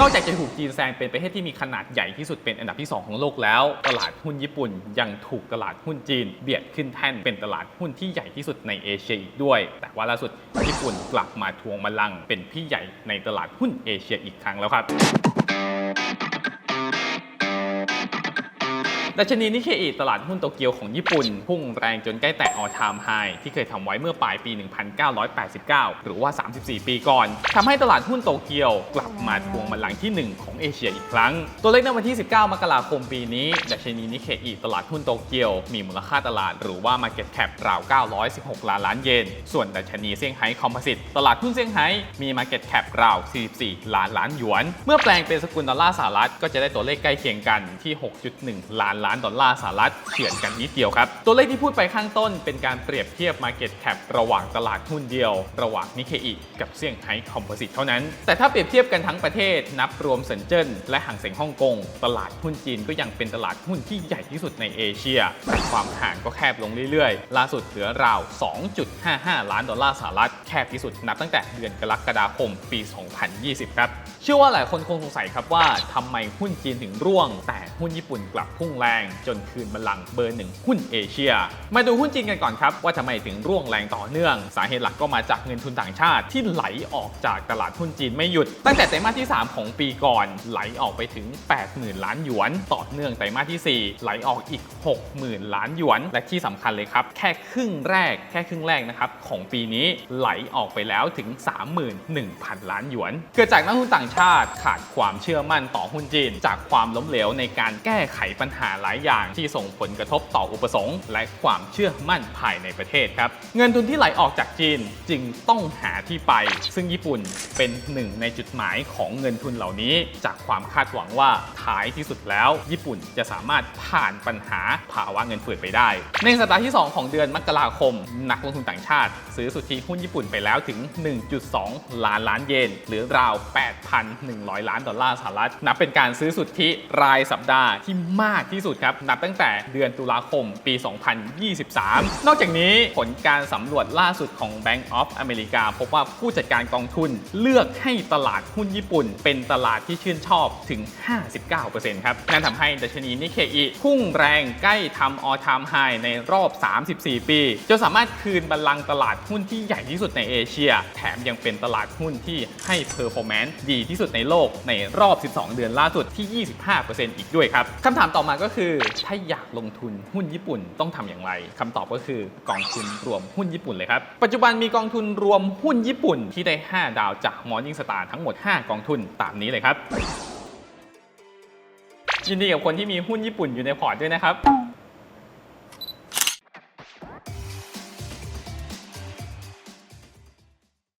นอกจากจะถูกจีนแซงเป็นประเทศที่มีขนาดใหญ่ที่สุดเป็นอันดับที่ 2 ของโลกแล้ว ตลาดหุ้นญี่ปุ่นยังถูกตลาดหุ้นจีน เบียดขึ้นแท่นเป็นตลาดหุ้นที่ใหญ่ที่สุดในเอเชียอีกด้วย แต่ว่าล่าสุดญี่ปุ่นกลับมาทวงบัลลังก์เป็นพี่ใหญ่ในตลาดหุ้นเอเชียอีกครั้งแล้วครับ ดัชนีนิเคอิตลาดหุ้นโตเกียวของญี่ปุ่น พุ่งแรงจนใกล้แตะ all time high ที่เคยทำไว้เมื่อปลายปี 1989 หรือว่า 34 ปีก่อนทำให้ตลาดหุ้นโตเกียวกลับมาทวงบัลลังก์ที่ 1 ของเอเชียอีกครั้ง ตัวเลขในวันที่ 19 มกราคมปีนี้ ดัชนีนิเคอิตลาดหุ้นโตเกียว มีมูลค่าตลาดหรือว่า market cap ราว 916 ล้านล้านเยน ส่วนดัชนีเซี่ยงไฮ้คอมโพสิตตลาดหุ้นเซี่ยงไฮ้มี market cap ราว 44 ล้านล้านหยวน เมื่อแปลงเป็นสกุลดอลลาร์สหรัฐก็จะได้ตัวเลขใกล้เคียงกันที่ 6.1 ล้านล้านานดอลลาร์สหรัฐเฉือนกันนิดเดียวครับ ตัวเลขที่พูดไปข้างต้นเป็นการเปรียบเทียบ Market Cap ระหว่างตลาดหุ้นเดียว ระหว่างนิเคอิกับเซี่ยงไฮ้คอมโพสิตเท่านั้น แต่ถ้าเปรียบเทียบกันทั้งประเทศนับรวมเซินเจิ้นและห่างเสียงฮ่องกงตลาดหุ้นจีนก็ยังเป็นตลาดหุ้นที่ใหญ่ที่สุดในเอเชียแต่ความห่างก็แคบลงเรื่อยๆ ล่าสุดเหลือราว 2.55 ล้านดอลลาร์สหรัฐแคบที่สุดนับตั้งแต่เดือนกรกฎาคมปี 2020 ครับ เชื่อว่าหลายคนคงสงสัยครับว่าทำไมหุ้นจีนถึงร่วง แต่ หุ้นญี่ปุ่นกลับพุ่งแรง จนคืนบัลลังก์เบอร์หนึ่งหุ้นเอเชีย มาดูหุ้นจีนกันก่อนครับ ว่าทำไมถึงร่วงแรงต่อเนื่อง สาเหตุหลักก็มาจากเงินทุนต่างชาติที่ไหลออกจากตลาดหุ้นจีนไม่หยุด ตั้งแต่ไตรมาสที่ 3 ของปีก่อน ไหลออกไปถึง 80,000 ล้านหยวน ต่อเนื่องไตรมาสที่ 4 ไหลออกอีก 60,000 ล้านหยวน และที่สำคัญเลยครับแค่ครึ่งแรกแค่ครึ่งแรกนะครับของปีนี้ไหลออกไปแล้วถึง 31,000 ล้านหยวน เกิดจากนักทุนต่างชาติขาดความเชื่อมั่นต่อหุ้นจีน จากความล้มเหลวในการแก้ไขปัญหาหลายอย่างที่ส่งผลกระทบต่ออุปสงค์ และความเชื่อมั่นภายในประเทศครับ เงินทุนที่ไหลออกจากจีนจึงต้องหาที่ไป ซึ่งญี่ปุ่นเป็นหนึ่งในจุดหมายของเงินทุนเหล่านี้ จากความคาดหวังว่าท้ายที่สุดแล้ว ญี่ปุ่นจะสามารถผ่านปัญหาภาวะเงินเฟ้อไปได้ ในสัปดาห์ที่ 2 ของเดือนมกราคม นักลงทุนต่างชาติ ซื้อสุทธิหุ้นญี่ปุ่นไปแล้วถึง 1.2 ล้านล้านเยน หรือราว 8,100 ล้านดอลลาร์สหรัฐ นับเป็นการซื้อสุทธิรายสัปดาห์ที่มากที่สุดครับ นับตั้งแต่เดือนตุลาคมปี 2023 นอกจากนี้ผลการสำรวจล่าสุดของ Bank of America พบว่าผู้จัดการกองทุนเลือกให้ตลาดหุ้นญี่ปุ่น เป็นตลาดที่ชื่นชอบถึง 59%ครับนั่นทำให้ดัชนีนิเคอิพุ่งแรงใกล้ทำ all time high ในรอบ 34 ปีจนสามารถคืนบัลลังก์ตลาดหุ้นที่ใหญ่ที่สุดในเอเชีย แถมยังเป็นตลาดหุ้นที่ให้ performance ดีที่สุดในโลกในรอบ 12 เดือนล่าสุดที่ 25%อีกด้วยครับคำถามต่อมาก็คือ ถ้าอยากลงทุนหุ้นญี่ปุ่นต้องทำอย่างไรคำตอบก็คือกองทุนรวมหุ้นญี่ปุ่นเลยครับ ปัจจุบันมีกองทุนรวมหุ้นญี่ปุ่นที่ได้ 5 ดาวจากมอร์นิ่งสตาร์ทั้งหมด 5 กองทุนตามนี้เลยครับยินดีกับคนที่มีหุ้นญี่ปุ่นอยู่ในพอร์ตด้วยนะครับ